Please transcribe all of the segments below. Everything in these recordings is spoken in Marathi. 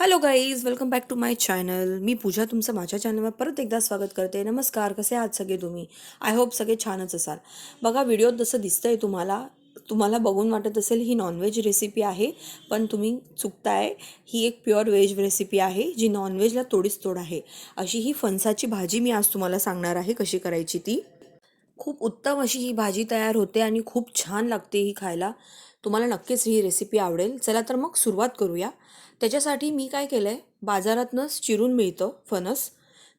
Hello guys welcome back to my channel मी पूजा तुमचं माझ्या चॅनलवर परत एकदा स्वागत करते. नमस्कार. कसे आहात सगळे तुम्ही? आय होप सगळे छानच असाल. बघा व्हिडिओत जसं दिसतंय तुम्हाला तुम्हाला बघून वाटत असेल ही नॉनव्हेज रेसिपी आहे पण तुम्ही चुकताय. ही एक प्युअर व्हेज रेसिपी आहे जी नॉनव्हेजला तोडीच तोड आहे. अशी ही फणसाची भाजी मी आज तुम्हाला सांगणार आहे कशी करायची ती. खूप उत्तम अशी ही भाजी तयार होते आणि खूप छान लागते ही खायला. तुम्हाला नक्कीच ही रेसिपी आवडेल. चला तर मग सुरुवात करूया. त्याच्यासाठी मी काय केलं आहे बाजारातनंच चिरून मिळतं फणस.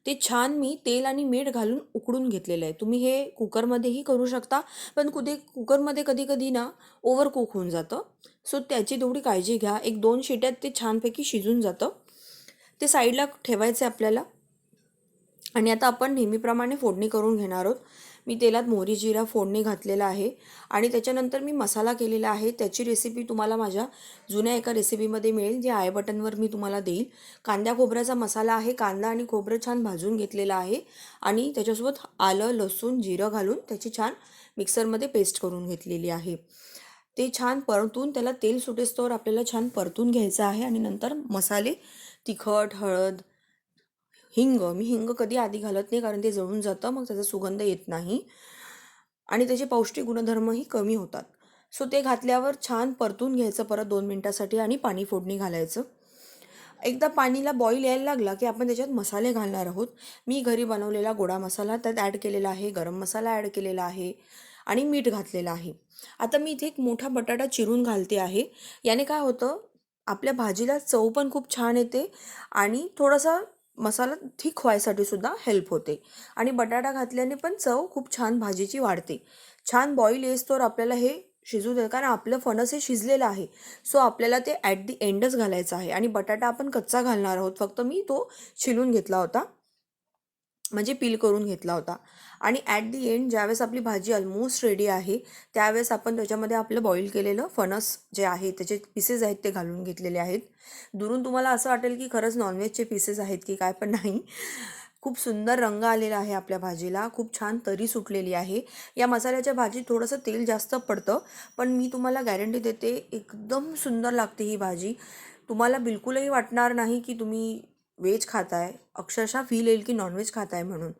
ते छान मी तेल आणि मीठ घालून उकडून घेतलेलं आहे. तुम्ही हे कुकरमध्येही करू शकता पण कुठे कुकरमध्ये कधी कधी ना ओव्हर कुक होऊन जातं. सो त्याची तेवढी काळजी घ्या. एक दोन शिट्यात ते छानपैकी शिजून जातं. ते साईडला ठेवायचं आहे आपल्याला. आणि आता आपण नेहमीप्रमाणे फोडणी करून घेणार आहोत. मी तेलात मोहरी जिरा फोडणी घातलेला आहे आणि त्याच्यानंतर मी मसाला केलेला आहे. त्याची रेसिपी तुम्हाला माझ्या जुन्या एका रेसिपीमध्ये मिळेल जे आय बटनवर मी तुम्हाला देईल. कांद्या खोबऱ्याचा मसाला आहे. कांदा आणि खोबरं छान भाजून घेतलेला आहे आणि त्याच्यासोबत आलं लसूण जिरं घालून त्याची छान मिक्सरमध्ये पेस्ट करून घेतलेली आहे. ते छान परतून त्याला तेल सुटेस्तोवर आपल्याला छान परतून घ्यायचं आहे आणि नंतर मसाले तिखट हळद हिंग. मी हिंग कधी आधी घालत नाही कारण ते जळून जातं मग त्याचा सुगंध येत नाही. आणि त्याचे पौष्टिक गुणधर्मही कमी होतात. सो ते घातल्यावर छान परतून घ्यायचं परत दोन मिनटासाठी आणि पाणी फोडणी घालायचं. एकदा पाणीला बॉईल यायला लागला की आपण त्याच्यात मसाले घालणार आहोत. मी घरी बनवलेला गोडा मसाला त्यात ॲड केलेला आहे गरम मसाला ॲड केलेला आहे आणि मीठ घातलेलं आहे. आता मी इथे एक मोठा बटाटा चिरून घालते आहे. याने काय होतं आपल्या भाजीला चव पण खूप छान येते आणि थोडासा मसाला ठीक व्हायसाठी सुद्धा हेल्प होते. आणि बटाटा घातल्याने पण चव खूप छान भाजीची वाढते. छान बॉईल येसतोवर आपल्याला हे शिजू दे कारण आपलं फणस हे शिजलेलं आहे. सो आपल्याला ते ॲट दी एंडच घालायचं आहे. आणि बटाटा आपण कच्चा घालणार आहोत. फक्त मी तो शिलून घेतला होता. म्हणजे पील करून घेतला होता. आणि ॲट दी एंड ज्यावेळेस आपली भाजी ऑलमोस्ट रेडी आहे त्यावेळेस आपण त्याच्यामध्ये आपलं बॉईल केलेलं फणस जे आहे त्याचे पीसेस आहेत ते घालून घेतलेले आहेत. दुरून तुम्हाला असं वाटेल की खरंच नॉनव्हेजचे पीसेस आहेत की काय पण नाही. खूप सुंदर रंग आलेला आहे आपल्या भाजीला खूप छान तरी सुटलेली आहे. या मसाल्याच्या भाजीत थोडंसं तेल जास्त पडतं पण मी तुम्हाला गॅरंटी देते एकदम सुंदर लागते ही भाजी. तुम्हाला बिलकुलही वाटणार नाही की तुम्ही व्हेज खाताय अक्षरशः फील येईल की नॉनव्हेज खाताय म्हणून.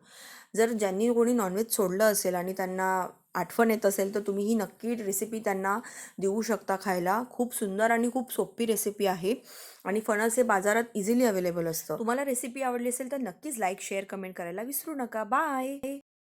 जर ज्यांनी कोणी नॉनव्हेज सोडलं असेल आणि त्यांना आठवण येत असेल तर तुम्ही ही नक्की रेसिपी त्यांना देऊ शकता खायला. खूप सुंदर आणि खूप सोपी रेसिपी आहे आणि फणस हे बाजारात इझिली अवेलेबल असतं. तुम्हाला रेसिपी आवडली असेल तर नक्कीच लाईक शेअर कमेंट करायला विसरू नका. बाय